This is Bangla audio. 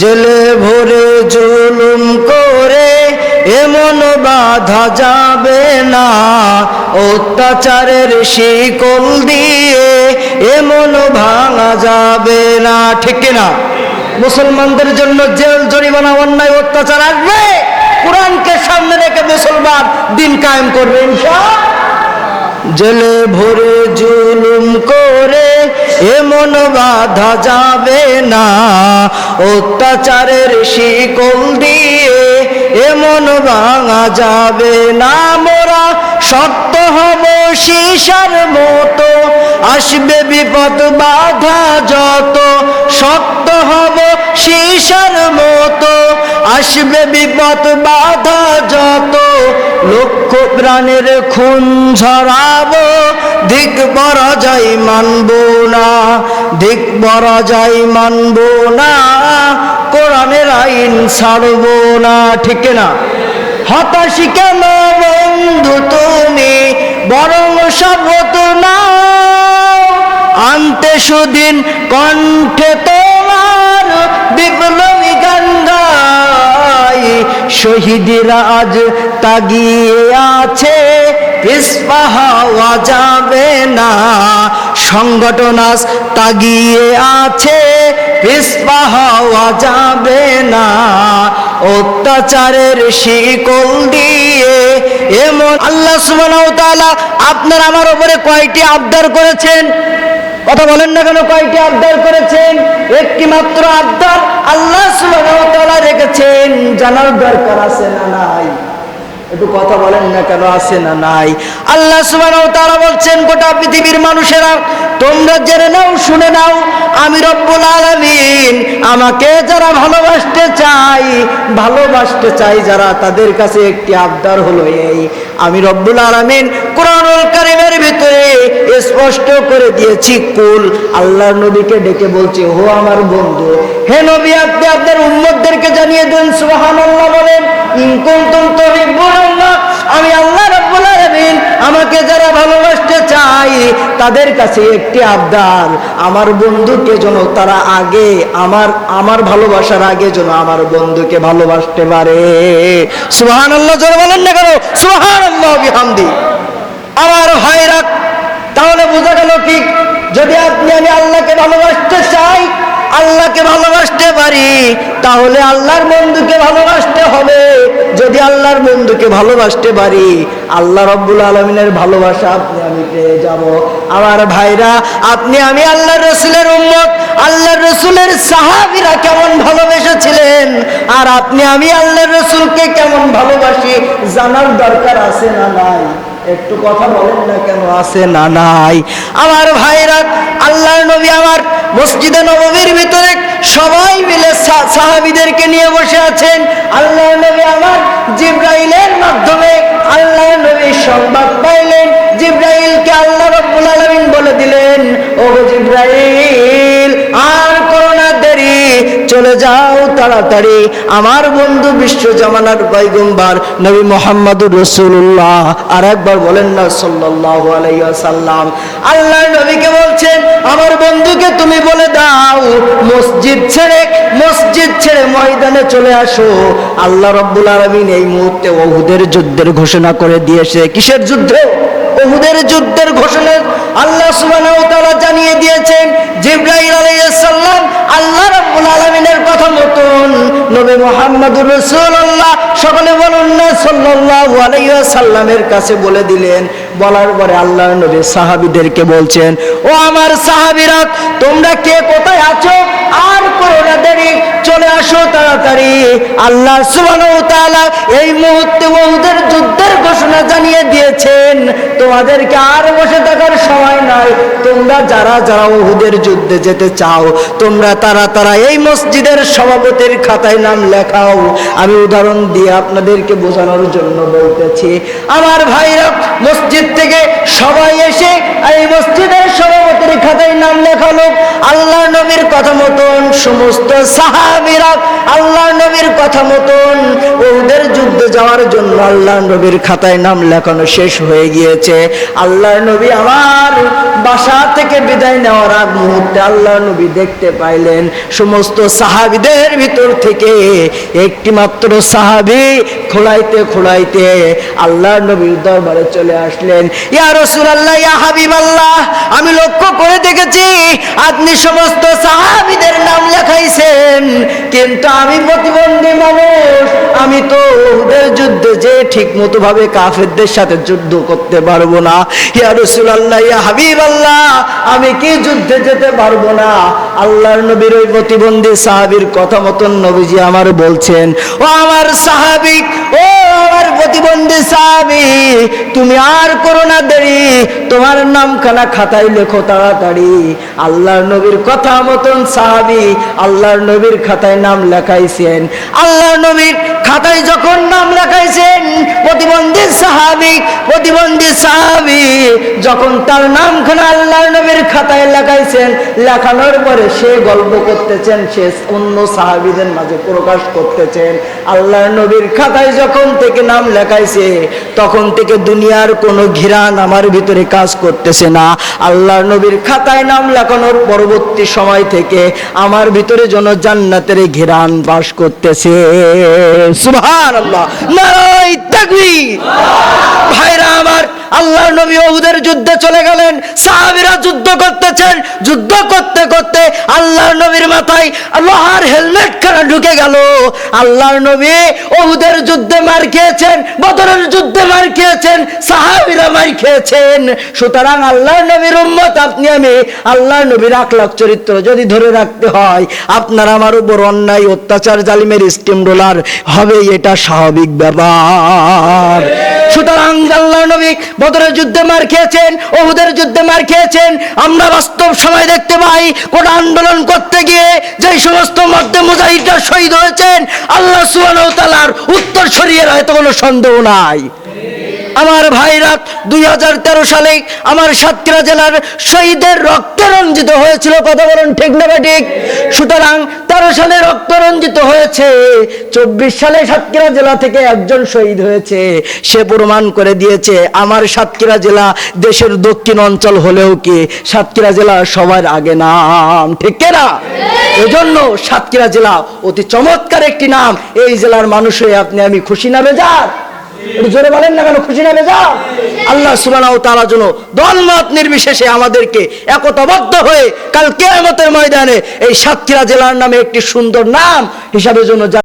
জেলে ভরে জুলুম করে, এমন বাধা যাবে না। অত্যাচারের শিকল দিয়ে এমন ভাঙা যাবে না। ঠিক না মুসলমানদের জন্য জেল, জরিমানা, অন্যায়, অত্যাচার আসবে। কোরআনকে সামনে রেখে মুসলমান দিন কায়েম করবে জেলে ভরে জুলুম করে, এমন বাধা যাবে না। অত্যাচারের শিকল দিয়ে এমন ভাঙা যাবে না মোরা, শক্ত হব সীসার মতো। আসবে বিপদ, বাধা যত, শক্ত হব সীসার মতো। আসবে বিপদ, বাধা যত লক্ষ প্রাণের খুন ঝরাবো, দিক বড় যাই মানব না, দিক বড় যাই মানব না, কোরআনের আইন ছাড়ব না, ঠিক না? হতাশি কেন বন্ধু তুমি? বরং শপথ না আনতে সুদিন কণ্ঠে তোমার বিপ্লবী গান গাই। শহীদিরা আজ তাগিয়ে আছে পিসপা হওয়া যাবে না। সংগঠন তাগিয়ে আছে পিসপা হওয়া যাবে না। অত্যাচারের শিকল দিয়ে এমন আল্লাহ সুবহানাহু তাআলা আপনার আমার উপরে কয়টি আবদার করেছেন? কথা বলেন না কেন, কয়টি আবদার করেছেন? একটি মাত্র আবদার আল্লাহ সুবহানাহু রেখেছেন। জানার দরকার আছে না নাই? একটু কথা বলেন না কেন? আছে না নাই? আল্লাহ সুবহানাহু তারা বলছেন, গোটা পৃথিবীর মানুষেরা, তোমরা জেনে নাও, শুনে নাও আমি রব্বুল আলামিন আমাকে যারা ভালোবাসতে চাই ভালোবাসতে চাই যারা তাদের কাছে একটি আবদার হলো এই। আমি রব্বুল আলামিন কোরআনুল কারীমের ভিতরে স্পষ্ট করে দিয়েছি, কুল আল্লাহ নবীকে ডেকে বলছে হো আমার বন্ধু, হে নবী, আপনি আপনার উম্মতদেরকে জানিয়ে দেন, সুবহানাল্লাহ বলেন, ইন কুনতুম তুহিব্বুনাল্লাহ, আমি আল্লাহ আমাকে যারা ভালোবাসতে চাই তাদের কাছে একটি আবদার। আমার বন্ধুকে যেন তারা আগে আমার আমার ভালোবাসার আগে যেন আমার বন্ধুকে ভালোবাসতে পারে। সুহান আল্লাহ জোরে বলেন না কেন? সুবহানাল্লাহ বিহামদি। আমার ভাইরা তাহলে বোঝা গেল ঠিক যদি আপনি, আমি আল্লাহকে ভালোবাসতে চাই, আল্লাহকে ভালোবাসতে পারি, তাহলে আল্লাহর বন্ধুকে ভালোবাসতে হবে। যদি আল্লাহর বন্ধুকে ভালোবাসতে পারি, আল্লাহ রব্বুল আলমিনের ভালোবাসা আপনি আমি পেয়ে যাব। আমার ভাইরা, আপনি আমি আল্লাহ রসুলের উম্মত আল্লাহ রসুলের সাহাবিরা কেমন ভালোবেসেছিলেন? আর আপনি আমি আল্লাহ রসুলকে কেমন ভালোবাসি জানার দরকার আছে না নাই? একটু কথা বলেন না কেন? আছে না নাই? আমার ভাইরা আল্লাহর নবী আমার মসজিদে নবমীর ভিতরে সবাই মিলে সাহাবিদেরকে সাহাবীদেরকে নিয়ে বসে আছেন। আল্লাহ নবী আমার জিব্রাইলের মাধ্যমে আল্লাহ নবী সংবাদ পাইলেন। জিব্রাইলকে আল্লাহ তাড়াতাড়ি আমার বন্ধু বিশ্ব জামানার পয়গম্বর নবী মোহাম্মদুর রসুল্লাহ আর একবার বলেন না সাল্লাল্লাহু আলাইহি ওয়াসাল্লাম, আল্লাহর নবীকে বলছেন, আমার বন্ধুকে তুমি বলে দাও, মসজিদ ছেড়ে মসজিদ ছেড়ে ময়দানে চলে আসো। আল্লাহ রব্বুল আলামিন এই মুহূর্তে ওহুদের যুদ্ধের ঘোষণা করে দিয়েছে। কিসের যুদ্ধ? ওহুদের যুদ্ধের ঘোষণা আল্লাহ সুবহানাহু ওয়া তাআলা জানিয়ে দিয়েছেন জিবরাইল আলাইহিস সালাম আল্লাহ রাব্বুল আলামিনের কথা মতন নবী মুহাম্মদুর রাসূলুল্লাহ। সকলে বলুন না, সাল্লাল্লাহু আলাইহি ওয়াসাল্লামের কাছে বলে দিলেন। বলার পরে আল্লাহর নবী সাহাবীদেরকে বলছেন, ও আমার সাহাবীরা, তোমরা কে কোথায় আছো? আর করো না দেরি, চলে আসো তাড়াতাড়ি। আল্লাহ সুবহানাহু ওয়া তাআলা এই মুহূর্তে ওহুদের যুদ্ধের ঘোষণা জানিয়ে দিয়েছেন। তোমাদেরকে আর বসে থাকার সময় নাই। তোমরা যারা যারা ওহুদের যুদ্ধে যেতে চাও, তোমরা তারা তারা এই মসজিদের সভাপতির খাতায় নাম লেখাও। আমি উদাহরণ দিয়ে আপনাদেরকে বোঝানোর জন্য বলতেছি, আমার ভাইরা মসজিদ থেকে সবাই এসে এই মসজিদের সভাপতির খাতায় নাম লেখালো। আল্লাহ নবীর কথা মতন সমস্ত সাহাব সাহাবীরা আল্লাহ নবীর কথা মতন ওদের যুদ্ধে যাওয়ার জন্য আল্লাহ নবীর খাতায় নাম লেখানো শেষ হয়ে গিয়েছে। আল্লাহ নবী আমার বাসা থেকে বিদায় নেওয়ার আগ মুহূর্তে আল্লাহ নবী দেখতে পাইলেন সমস্ত সাহাবিদের ভিতর থেকে একটি মাত্র সাহাবি খোলাইতে খোলাইতে আল্লাহ নবীর দরবারে চলে আসলেন। ইয়া রাসূলুল্লাহ, ইয়া হাবিবাল্লাহ, আমি লক্ষ্য করে দেখেছি, আপনি সমস্ত সাহাবিদের নাম লেখাইছেন, কিন্তু আমি প্রতিবন্ধী মানুষ। আমি তো ওদের যুদ্ধে যে ঠিক মতো ভাবে কাফেরদের সাথে যুদ্ধ করতে পারব না। ইয়া রাসূলুল্লাহ, ইয়া হাবিবাল্লাহ, আমি কি যুদ্ধে যেতে পারব না? আল্লাহর নবীর ওই প্রতিবন্ধী সাহাবীর কথা মতন নবীজি আমার বলছেন, ও আমার সাহাবী, ও আমার প্রতিবন্ধী সাহাবী, তুমি আর করো না দেরি। তোমার নাম নামখানা খাতায় লেখো তাড়াতাড়ি। আল্লাহর নবীর কথা মতন সাহাবি আল্লাহর নবীর খাতায় নাম লেখাইছেন। আল্লাহর নবীর খাতায় যখন নাম লেখাইছেন, প্রতিবন্ধী সাহাবী, প্রতিবন্ধী সাহাবী, যখন তার নামখানা আল্লাহর নবীর খাতায় লেখাইছেন, লেখানোর পরে সে গল্প করতেছেন, সে অন্য সাহাবীদের মাঝে প্রকাশ করতেছেন। আল্লাহর নবীর খাতায় যখন থেকে নাম লেখাইছে, তখন থেকে দুনিয়ার কোনো ঘিরান আমার ভিতরে কাজ করতেছে না। আল্লাহর নবীর খাতায় নাম লেখানোর পরবর্তী সময় থেকে আমার ভিতরে যেন জান্নাতের ঘিরান বাস করতেছে। সুবহান আল্লাহ নারাই তাকবীর। ভাইরা আমার আল্লাহ নবী ওহুদের যুদ্ধে চলে গেলেন। সাহাবীরা যুদ্ধ করতেছেন। যুদ্ধ করতে করতে আল্লাহর নবীর মাথায় লোহার হেলমেট খানা ঢুকে গেল? আল্লাহর নবী ওহুদের যুদ্ধে মার খেয়েছেন, বদরের যুদ্ধে মার খেয়েছেন, সাহাবীরা মার খেয়েছেন। সুতরাং আল্লাহর নবীর উম্মত আপনি, আমি আল্লাহর নবীর আখলাখ চরিত্র যদি ধরে রাখতে হয়, আপনার আমার উপর অন্যায়, অত্যাচার, জালিমের স্টিম রোলার, হবে এটা স্বাভাবিক ব্যাপার। সুতরাং আল্লাহ নবী বদরের যুদ্ধে মার খেয়েছেন, ওহুদের যুদ্ধে মার খেয়েছেন। আমরা বাস্তব সময় দেখতে পাই, কোন আন্দোলন করতে গিয়ে যে সমস্ত মধ্যে মুজাহিদরা শহীদ হয়েছেন, আল্লাহ তাআলার উত্তর সরিয়ে হয়তো কোনো সন্দেহ নাই। আমার ভাইরা দুই হাজার তেরো সালে আমার সাতক্ষীরা জেলার শহীদের রক্তে রঞ্জিত হয়েছিল। কথা বলেন ঠিক না ঠিক? সুতরাং তেরো সালে রক্ত রঞ্জিত হয়েছে। চব্বিশ সালে সাতক্ষীরা জেলা থেকে একজন শহীদ হয়েছে। সে প্রমাণ করে দিয়েছে, আমার সাতক্ষীরা জেলা দেশের দক্ষিণ অঞ্চল হলেও কি সাতক্ষীরা জেলা সবার আগে নাম? ঠিক না? এজন্য সাতক্ষীরা জেলা অতি চমৎকার একটি নাম। এই জেলার মানুষ আপনি আমি খুশি না বেজার? জোরে বলেন না কেন? খুশি না বেজা আল্লাহ সুবহানাহু তারা জন্য দলমত নির্বিশেষে আমাদেরকে একতাবদ্ধ হয়ে কাল কেয়ামতের ময়দানে এই সাতক্ষীরা জেলার নামে একটি সুন্দর নাম হিসাবে যেন